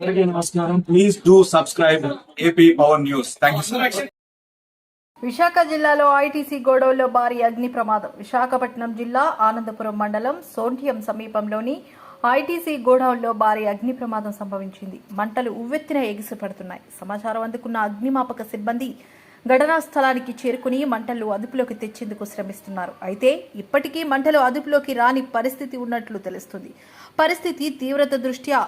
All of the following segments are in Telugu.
అందరికీ నమస్కారం. విశాఖ జిల్లాలో ఐటీసీ గోడౌన్లో భారీ అగ్ని ప్రమాదం. విశాఖపట్నం జిల్లా ఆనందపురం మండలం సోంఠియం సమీపంలోని ఐటీసీ గోడౌన్లో భారీ అగ్ని ప్రమాదం సంభవించింది. మంటలు ఉవ్వెత్తిన ఎగిసిపడుతున్నాయి సమాచారం అందుకున్న అగ్నిమాపక సిబ్బంది ఘటనా స్థలానికి చేరుకుని మంటలు అదుపులోకి తెచ్చేందుకు శ్రమిస్తున్నారు. అయితే ఇప్పటికీ మంటలు అదుపులోకి రాని పరిస్థితి ఉన్నట్లు తెలుస్తుంది. పరిస్థితి తీవ్రత దృష్ట్యా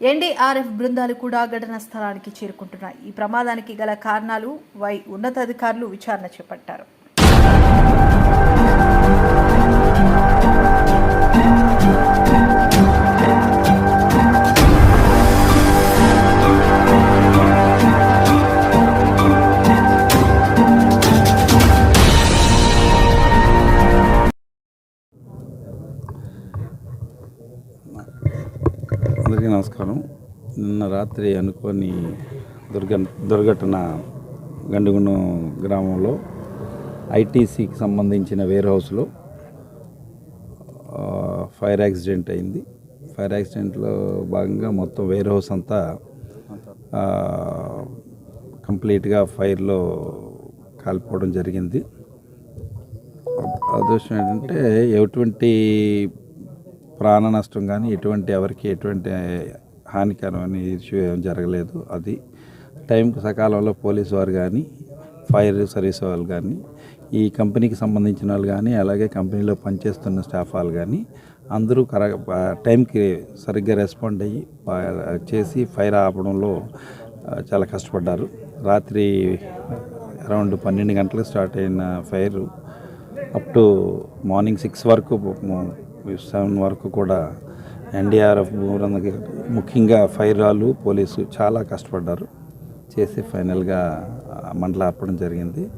ఎన్డీఆర్ఎఫ్ బృందాలు కూడా ఘటనా స్థలానికి చేరుకుంటున్నాయి. ఈ ప్రమాదానికి గల కారణాలు వై ఉన్నతాధికారులు విచారణ చేపట్టారు. అందరికీ నమస్కారం. నిన్న రాత్రి అనుకోని దుర్ఘ దుర్ఘటన గండిగుండం గ్రామంలో ఐటీసీకి సంబంధించిన వేర్ హౌస్లో ఫైర్ యాక్సిడెంట్ అయింది. ఫైర్ యాక్సిడెంట్లో భాగంగా మొత్తం వేర్ హౌస్ అంతా కంప్లీట్గా ఫైర్లో కాలిపోవడం జరిగింది. అదృష్టం ఏంటంటే ఎటువంటి ప్రాణ నష్టం కానీ ఎటువంటి ఎవరికి ఎటువంటి హానికరమైన ఇష్యూ ఏం జరగలేదు. అది టైంకి సకాలంలో పోలీసు వారు కానీ ఫైర్ సర్వీస్ వాళ్ళు కానీ ఈ కంపెనీకి సంబంధించిన వాళ్ళు కానీ అలాగే కంపెనీలో పనిచేస్తున్న స్టాఫ్ వాళ్ళు కానీ అందరూ కర టైంకి సరిగ్గా రెస్పాండ్ అయ్యి చేసి ఫైర్ ఆపడంలో చాలా కష్టపడ్డారు. రాత్రి అరౌండ్ పన్నెండు గంటలకు స్టార్ట్ అయిన fire up to morning six వరకు సెవెన్ వరకు కూడా ఎన్డీఆర్ఎఫ్ బృందకి ముఖ్యంగా ఫైర్ వాళ్ళు పోలీసు చాలా కష్టపడ్డారు. చేసి ఫైనల్గా మంటలు ఆర్పడం జరిగింది.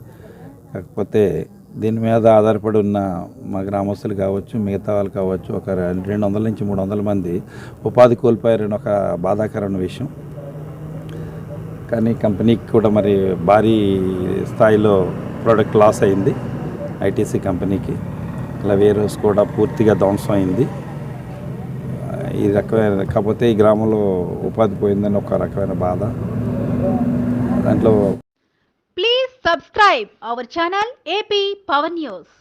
కాకపోతే దీని మీద ఆధారపడి ఉన్న మా గ్రామస్తులు కావచ్చు మిగతా వాళ్ళు కావచ్చు ఒక రెండు వందల నుంచి మూడు వందల మంది ఉపాధి కోల్పోయారని ఒక బాధాకరమైన విషయం. కానీ కంపెనీకి కూడా మరి భారీ స్థాయిలో ప్రోడక్ట్ లాస్ అయింది ఐటీసీ కంపెనీకి. లవేరస్ కూడా పూర్తిగా ధ్వంసం అయింది. ఈ రకమైన కాకపోతే ఈ గ్రామంలో ఉపాధి పోయిందని ఒక రకమైన బాధ. దాంట్లో please subscribe our channel AP power news